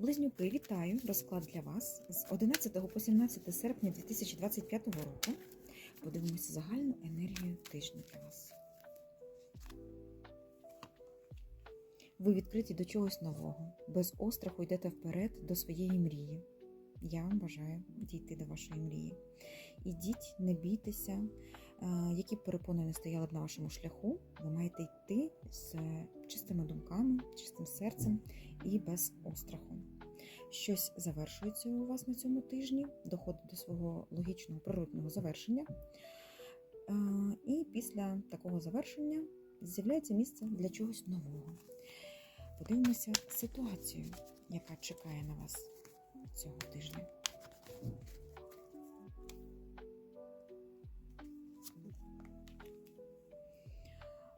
Близнюки, вітаю! Розклад для вас з 11 по 17 серпня 2025 року. Подивимося загальну енергію тижня для вас. Ви відкриті до чогось нового, без остраху йдете вперед до своєї мрії. Я вам бажаю дійти до вашої мрії. Ідіть, не бійтеся, Е, які б перепони не стояли б на вашому шляху, ви маєте йти з чистими думками, чистим серцем і без остраху. Щось завершується у вас на цьому тижні, доходить до свого логічного природного завершення. І після такого завершення з'являється місце для чогось нового. Подивимося ситуацію, яка чекає на вас цього тижня.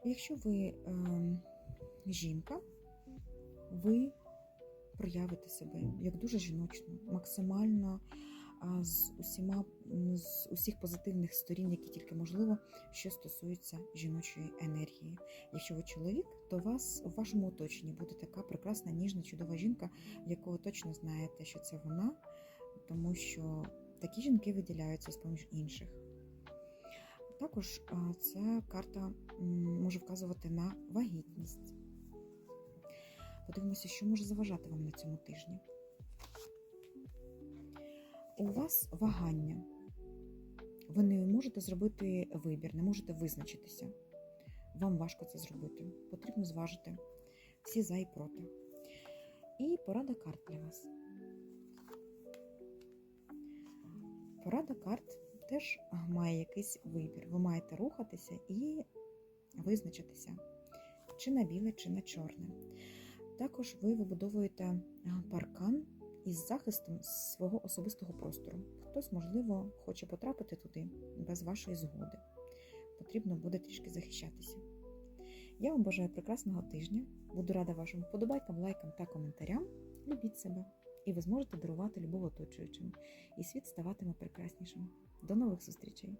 Якщо ви е, жінка, ви проявите себе як дуже жіночно, максимально з усіма з усіх позитивних сторін, які тільки можливо, що стосуються жіночої енергії. Якщо ви чоловік, то вас у вашому оточенні буде така прекрасна, ніжна, чудова жінка, ви точно знаєте, що це вона, тому що такі жінки виділяються з поміж інших. Також ця карта може вказувати на вагітність. Подивимося, що може заважати вам на цьому тижні. У вас вагання. Ви не можете зробити вибір, не можете визначитися. Вам важко це зробити. Потрібно зважити всі за і проти. І порада карт для вас. Порада карт теж має якийсь вибір. Ви маєте рухатися і визначитися, чи на біле, чи на чорне. Також ви вибудовуєте паркан із захистом свого особистого простору. Хтось, можливо, хоче потрапити туди без вашої згоди. Потрібно буде трішки захищатися. Я вам бажаю прекрасного тижня. Буду рада вашим вподобайкам, лайкам та коментарям. Любіть себе, і ви зможете дарувати любов оточуючим, і світ ставатиме прекраснішим. До нових зустрічей!